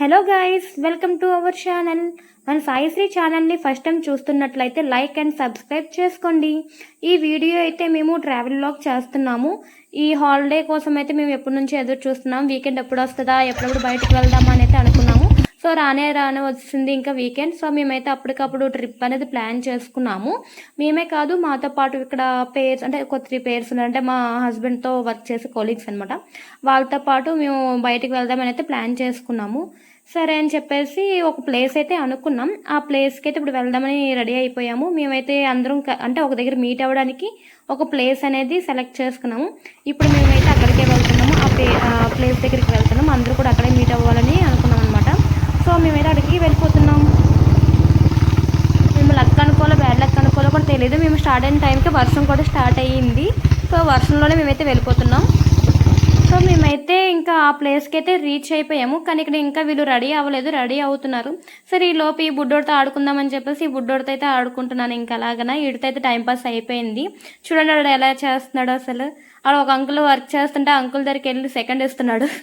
Hello guys welcome to our channel మన సాయిశ్రీ ఛానల్ని first time చూస్తున్నట్లయితే లైక్ అండ్ సబ్స్క్రైబ్ చేసుకోండి. ఈ వీడియో అయితే మేము ట్రావెల్ లాగ్ చేస్తున్నాము. ఈ హాలిడే కోసం అయితే మేము ఎప్పటి నుంచి ఎదురు చూస్తున్నాం? వీకెండ్ ఎప్పుడు వస్తుందా? ఎప్పుడప్పుడు బయటకు వెళ్దామా అని అయితే అనుకున్నాము. సో రానే రానే వచ్చింది ఇంకా వీకెండ్ సో మేమైతే అప్పటికప్పుడు ట్రిప్ అనేది ప్లాన్ చేసుకున్నాము. మేమే కాదు మాతో పాటు ఇక్కడ పేర్స్ అంటే ఒక త్రీ పేర్స్ ఉన్నారు. అంటే మా హస్బెండ్తో వర్క్ చేసే కొలీగ్స్ అనమాట వాళ్ళతో పాటు మేము బయటికి వెళ్దామని అయితే ప్లాన్ చేసుకున్నాము. సరే అని చెప్పేసి ఒక ప్లేస్ అయితే అనుకున్నాం. ఆ ప్లేస్కి అయితే ఇప్పుడు వెళ్దామని రెడీ అయిపోయాము. మేమైతే అందరం అంటే ఒక దగ్గర మీట్ అవ్వడానికి ఒక ప్లేస్ అనేది సెలెక్ట్ చేసుకున్నాము. ఇప్పుడు మేమైతే అక్కడికే వెళ్తున్నాము. ఆ ప్లే ఆ ప్లేస్ దగ్గరికి వెళ్తున్నాము. అందరూ కూడా అక్కడే మీట్ అవ్వాలని అనుకున్నాం అనమాట సో మేమైతే అక్కడికి వెళ్ళిపోతున్నాం. మేము లక్ అనుకోవాలో బ్యాడ్ లక్ అనుకోవాలో కూడా తెలియదు మేము స్టార్ట్ అయిన టైంకి వర్షం కూడా స్టార్ట్ అయ్యింది. సో వర్షంలోనే మేమైతే వెళ్ళిపోతున్నాం. సో మేమైతే ఇంకా ఆ ప్లేస్కి అయితే రీచ్ అయిపోయాము. కానీ ఇక్కడ ఇంకా వీళ్ళు రెడీ అవ్వలేదు రెడీ అవుతున్నారు. సరే ఈ లోపు ఈ బుడ్డోడితో ఆడుకుందామని చెప్పేసి ఈ బుడ్డోడితో అయితే ఆడుకుంటున్నాను ఇంకా అలాగన. వీడితో అయితే అయిపోయింది. చూడండి వాడు ఎలా చేస్తున్నాడు అసలు. ఆడ ఒక అంకుల్ వర్క్ చేస్తుంటే అంకుల్ దగ్గరికి వెళ్ళి సెకండ్ ఇస్తున్నాడు.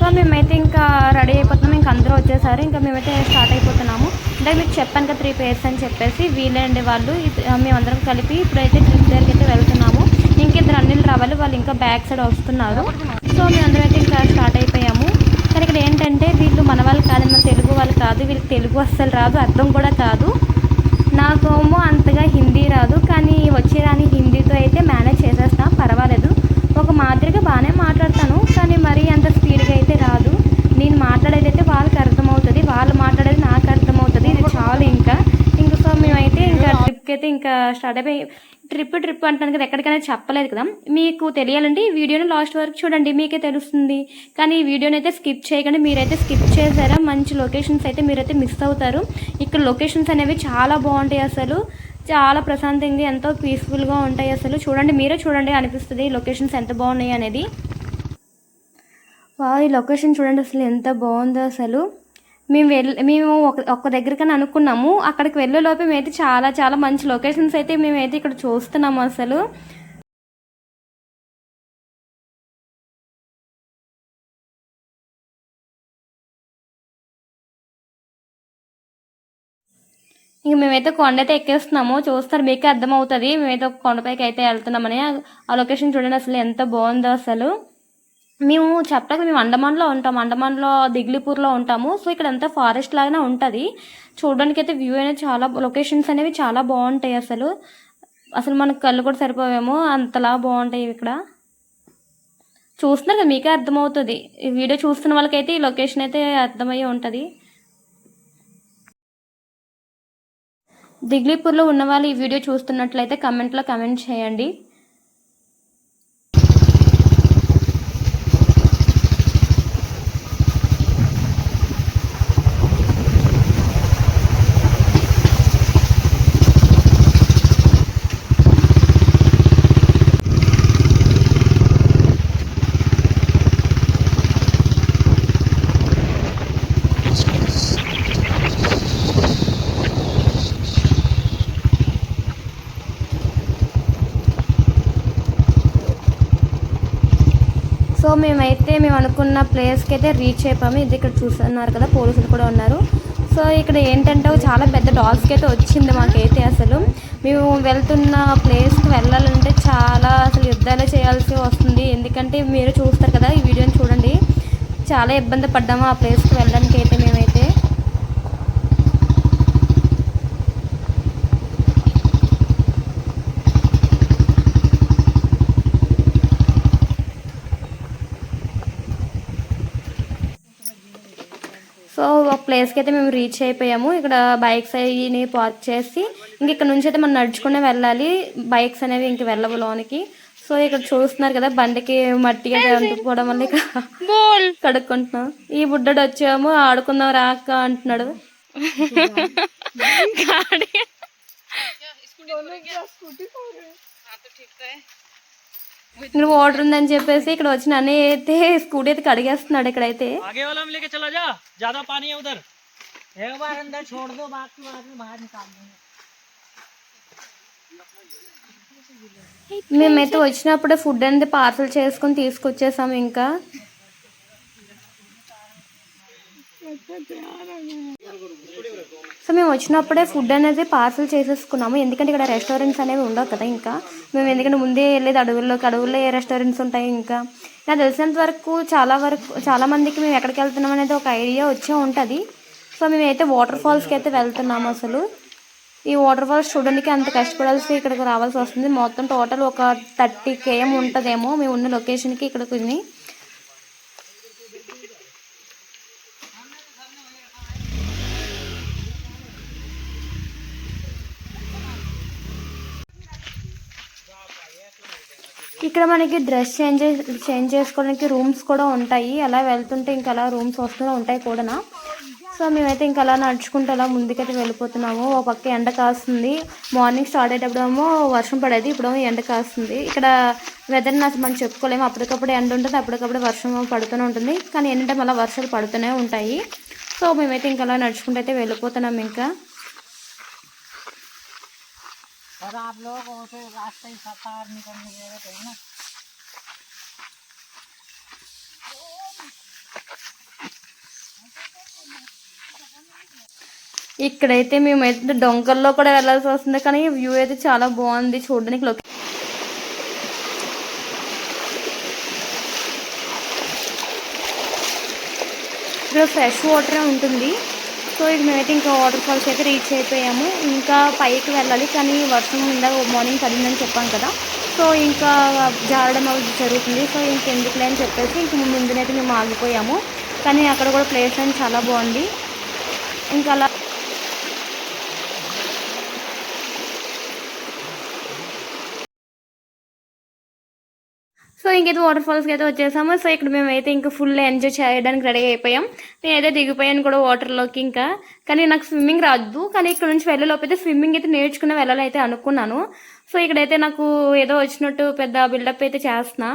సో మేమైతే ఇంకా రెడీ అయిపోతున్నాం. ఇంకా అందరూ వచ్చేసారు. ఇంకా మేమైతే స్టార్ట్ అయిపోతున్నాము. అంటే మీకు చెప్పాను కదా త్రీ పేర్స్ అని చెప్పేసి వీలండి వాళ్ళు. మేమందరం కలిపి ఇప్పుడైతే ట్రిప్ దగ్గరికి అయితే వెళ్తున్నాము. ఇంకిద్దరు అన్నిలు రావాలి వాళ్ళు ఇంకా బ్యాక్ సైడ్ వస్తున్నారు. సో మేమందరం అయితే ఇంకా స్టార్ట్ అయిపోయాము. కానీ ఇక్కడ ఏంటంటే వీళ్ళు మన వాళ్ళు కాదు మన తెలుగు వాళ్ళు కాదు వీళ్ళకి తెలుగు అస్సలు రాదు అర్థం కూడా కాదు. నాకేమో అంతగా హిందీ రాదు కానీ వచ్చేదాన్ని హిందీతో అయితే మేనేజ్ చేసేస్తాం పర్వాలేదు. ఒక మాదిరిగా బాగానే మాట్లాడతాను కానీ మరీ అంత స్పీడ్గా అయితే రాదు. నేను మాట్లాడేది అయితే వాళ్ళకి అర్థమవుతుంది వాళ్ళు మాట్లాడేది నాకు అర్థమవుతుంది ఇది చాలు ఇంకా. ఇంకా సో మేమైతే ఇంకా ట్రిప్కి అయితే ఇంకా స్టార్ట్ అయిపోయి ట్రిప్ ట్రిప్ అంటాను కదా ఎక్కడికైనా చెప్పలేదు కదా. మీకు తెలియాలంటే ఈ వీడియోని లాస్ట్ వరకు చూడండి మీకే తెలుస్తుంది. కానీ ఈ వీడియోని అయితే స్కిప్ చేయకండి మీరైతే స్కిప్ చేశారా? మంచి లొకేషన్స్ అయితే మీరైతే మిస్ అవుతారు. ఇక్కడ లొకేషన్స్ అనేవి చాలా బాగుంటాయి అసలు. చాలా ప్రశాంతంగా ఎంతో పీస్ఫుల్గా ఉంటాయి అసలు. చూడండి మీరే చూడండి అనిపిస్తుంది ఈ లొకేషన్స్ ఎంత బాగున్నాయి అనేది. వా ఈ లొకేషన్ చూడండి అసలు ఎంత బాగుందో అసలు. మేము వెళ్ళి మేము ఒక ఒక్క దగ్గరికని అనుకున్నాము. అక్కడికి వెళ్ళే లోపే మేమైతే చాలా చాలా మంచి లొకేషన్స్ అయితే మేమైతే ఇక్కడ చూస్తున్నాము అసలు. ఇంక మేమైతే కొండ అయితే ఎక్కేస్తున్నాము. చూస్తారు మీకే అర్థమవుతుంది. మేమైతే ఒక కొండపైకి అయితే వెళ్తున్నామని. ఆ లొకేషన్ చూడండి అసలు ఎంత బాగుందో అసలు. మేము చెప్పడానికి మేము అండమాన్లో ఉంటాం. అండమాన్లో దిగ్లిపూర్లో ఉంటాము. సో ఇక్కడ అంతా ఫారెస్ట్ లాగానే ఉంటుంది. చూడడానికి అయితే వ్యూ అనేది చాలా లొకేషన్స్ అనేవి చాలా బాగుంటాయి అసలు. అసలు మనకు కళ్ళు కూడా సరిపోవేమో. అంతలా బాగుంటాయి ఇక్కడ. చూస్తున్నారు కదా మీకే అర్థమవుతుంది. ఈ వీడియో చూస్తున్న వాళ్ళకైతే ఈ లొకేషన్ అయితే అర్థమయ్యే ఉంటుంది. దిగ్లీపూర్లో ఉన్న వాళ్ళు ఈ వీడియో చూస్తున్నట్లయితే కమెంట్లో కమెంట్ చేయండి సో మేమైతే మేము అనుకున్న ప్లేస్కి అయితే రీచ్ అయిపోయాము. ఇది ఇక్కడ చూస్తున్నారు కదా పోలీసులు కూడా ఉన్నారు. సో ఇక్కడ ఏంటంటే చాలా పెద్ద డాగ్స్కి అయితే వచ్చింది మాకైతే అసలు. మేము వెళ్తున్న ప్లేస్కి వెళ్ళాలంటే చాలా అసలు యుద్ధాలే చేయాల్సి వస్తుంది. ఎందుకంటే మీరు చూస్తారు కదా ఈ వీడియోని చూడండి. చాలా ఇబ్బంది పడ్డాము ఆ ప్లేస్కి వెళ్ళడానికి అయితే మేము సో ఒక ప్లేస్కి అయితే మేము రీచ్ అయిపోయాము. ఇక్కడ బైక్స్ అవి పార్క్ చేసి ఇంక ఇక్కడ నుంచి అయితే మనం నడుచుకునే వెళ్ళాలి. బైక్స్ అనేవి ఇంక వెళ్ళవు లోనికి. సో ఇక్కడ చూస్తున్నారు కదా బండికి మట్టిగా అంటుకోవడం వల్ల ఇక కడుక్కుంటున్నాం. ఈ బుడ్డడు వచ్చాము ఆడుకుందాం రాక అంటున్నాడు. ఇక్కడ వాటర్ ఉందని చెప్పేసి ఇక్కడ వచ్చి అన్నీ అయితే స్కూటీ అయితే కడిగేస్తున్నాడు ఇక్కడైతే. మేమైతే వచ్చినప్పుడు ఫుడ్ అనేది పార్సల్ చేసుకుని తీసుకొచ్చేసాము ఇంకా. మేము వచ్చినప్పుడే ఫుడ్ అనేది పార్సల్ చేసేసుకున్నాము. ఎందుకంటే ఇక్కడ రెస్టారెంట్స్ అనేవి ఉండవు కదా ఇంకా. మేము ఎందుకంటే ముందే వెళ్ళేది అడవుల్లోకి. అడవుల్లో ఏ రెస్టారెంట్స్ ఉంటాయి ఇంకా? నాకు తెలిసినంత వరకు చాలా వరకు చాలా మందికి మేము ఎక్కడికి వెళ్తున్నాం అనేది ఒక ఐడియా వచ్చే ఉంటుంది. సో మేమైతే వాటర్ ఫాల్స్కి అయితే వెళ్తున్నాము అసలు. ఈ వాటర్ ఫాల్స్ చూడడానికి అంత కష్టపడాల్సి ఇక్కడికి రావాల్సి వస్తుంది. మొత్తం టోటల్ ఒక థర్టీ కేఎం ఉంటుందేమో. మేము ఉన్న లొకేషన్కి ఇక్కడికి ఇక్కడ మనకి డ్రెస్ చేంజ్ చేంజ్ చేసుకోవడానికి రూమ్స్ కూడా ఉంటాయి. అలా వెళ్తుంటే ఇంకా అలా రూమ్స్ వస్తూనే ఉంటాయి కూడా సో మేమైతే ఇంకా అలా నడుచుకుంటూ అలా ముందుకైతే వెళ్ళిపోతున్నాము. ఒక పక్క ఎండ కాస్తుంది. మార్నింగ్ స్టార్ట్ అయ్యేటప్పుడేమో వర్షం పడేది. ఇప్పుడేమో ఎండ కాస్తుంది. ఇక్కడ వెదర్ని అసలు మనం చెప్పుకోలేము. అప్పటికప్పుడు ఎండ ఉంటుంది. అప్పటికప్పుడు వర్షం పడుతూనే ఉంటుంది. కానీ ఎన్ని టైం అలా వర్షాలు పడుతూనే ఉంటాయి. సో మేమైతే ఇంకా అలా నడుచుకుంటూ అయితే వెళ్ళిపోతున్నాం ఇంకా. और आप लोग तो रास्ते ही सफार निकलने दे रहे थे ना ఇక్కడైతే మేమైతే డొంకల్లో కూడా వెళ్ళాల్సి వస్తుంది కానీ వ్యూ అయితే చాలా బాగుంది చూడడానికి లొకే ఇక్కడ ఫ్రెష్ వాటర్ ఉంటుంది సో ఇది మేమైతే ఇంకా వాటర్ ఫాల్స్ అయితే రీచ్ అయిపోయాము. ఇంకా పైకి వెళ్ళాలి కానీ వర్షం ఇందాక మార్నింగ్ పడిందని చెప్పాం కదా. సో ఇంకా జారడం అవి జరుగుతుంది. సో ఇంకెందుకులే అని చెప్పేసి ఇంక ముందునైతే మేము ఆగిపోయాము. కానీ అక్కడ కూడా ప్లేస్ అని చాలా బాగుంది. ఇంకా అలా సో ఇంకైతే వాటర్ ఫాల్స్కి అయితే వచ్చేసాము. సో ఇక్కడ మేము అయితే ఇంకా ఫుల్ ఎంజాయ్ చేయడానికి రెడీ అయిపోయాం. నేనైతే దిగిపోయాను కూడా వాటర్లోకి ఇంకా. కానీ నాకు స్విమ్మింగ్ రాదు. కానీ ఇక్కడ నుంచి వెళ్ళేలోపు అయితే స్విమ్మింగ్ అయితే నేర్చుకుని వెళ్ళాలి అయితే అనుకున్నాను. సో ఇక్కడైతే నాకు ఏదో వచ్చినట్టు పెద్ద బిల్డప్ అయితే చేస్తున్నా.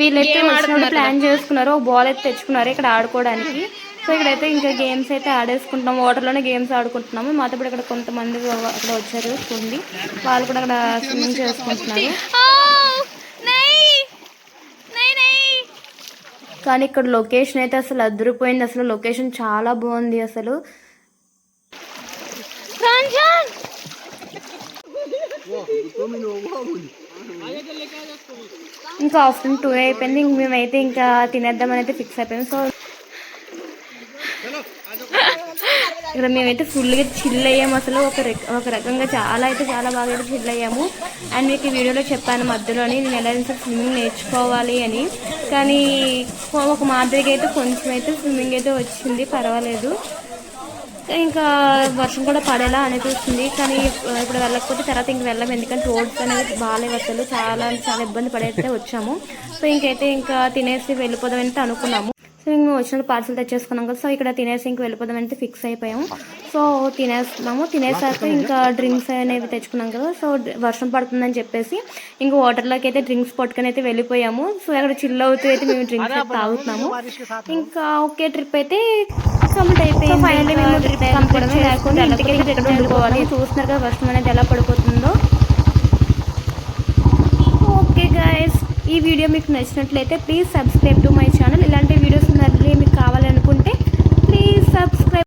వీళ్ళైతే ప్లాన్ చేసుకున్నారు. ఒక బాల్ అయితే తెచ్చుకున్నారు ఇక్కడ ఆడుకోవడానికి. సో ఇక్కడైతే ఇంకా గేమ్స్ అయితే ఆడేసుకుంటున్నాం. వాటర్లోనే గేమ్స్ ఆడుకుంటున్నాము. మాతో ఇప్పుడు ఇక్కడ కొంతమంది అక్కడ వచ్చారు చూడండి వాళ్ళు కూడా అక్కడ స్విమ్మింగ్ చేసుకుంటున్నారు. కానీ ఇక్కడ లొకేషన్ అయితే అసలు అదిరిపోయింది. అసలు లొకేషన్ చాలా బాగుంది అసలు. ఇంకా ఆఫ్టర్నూన్ టూ అయిపోయింది. ఇంక మేమైతే ఇంకా తినేద్దామని అయితే ఫిక్స్ అయిపోయింది. సో ఇక్కడ మేమైతే ఫుల్గా చిల్ అయ్యాము. అసలు ఒక ఒక రకంగా చాలా అయితే చాలా బాగా అయితే చిల్ అయ్యాము. అండ్ మీకు ఈ వీడియోలో చెప్పాను మధ్యలోని నేను ఎలా అయితే స్విమ్మింగ్ నేర్చుకోవాలి అని. కానీ ఒక మాదిరిగా అయితే కొంచెం అయితే స్విమ్మింగ్ అయితే వచ్చింది. పర్వాలేదు. ఇంకా వర్షం కూడా పడేలా అనిపిస్తుంది. కానీ ఇప్పుడు వెళ్ళకపోతే తర్వాత ఇంక వెళ్ళాం. ఎందుకంటే రోడ్స్ అనేది బాగాలేవు అసలు. చాలా చాలా ఇబ్బంది పడైతే వచ్చాము. సో ఇంకైతే ఇంకా తినేసి వెళ్ళిపోదాం అంటే అనుకున్నాము. సో ఇంక వచ్చిన పార్సల్ తెచ్చేసుకున్నాం కదా. సో ఇక్కడ తినేసి ఇంక వెళ్ళిపోదాం అంటే ఫిక్స్ అయిపోయాము. సో తినేస్తున్నాము. తినేసాక ఇంకా డ్రింక్స్ అనేవి తెచ్చుకున్నాం కదా. సో వర్షం పడుతుందని చెప్పేసి ఇంకా వాటర్లోకి అయితే డ్రింక్స్ పట్టుకొని అయితే వెళ్ళిపోయాము. సో అక్కడ చిల్ అవుతూ అయితే మేము డ్రింక్స్ అయితే తాగుతున్నాము. ఇంకా ఒకే ట్రిప్ అయితే వర్క్స్ కంప్లీట్ అయిపోయింది. మేము కంప్లీట్ చేసుకుని ఇంటికి అనేది ఎలా పడిపోతుందో. ఓకే గాయస్ ఈ వీడియో మీకు నచ్చినట్లయితే please subscribe to my channel ఇలాంటి వీడియోస్ ఉన్నారు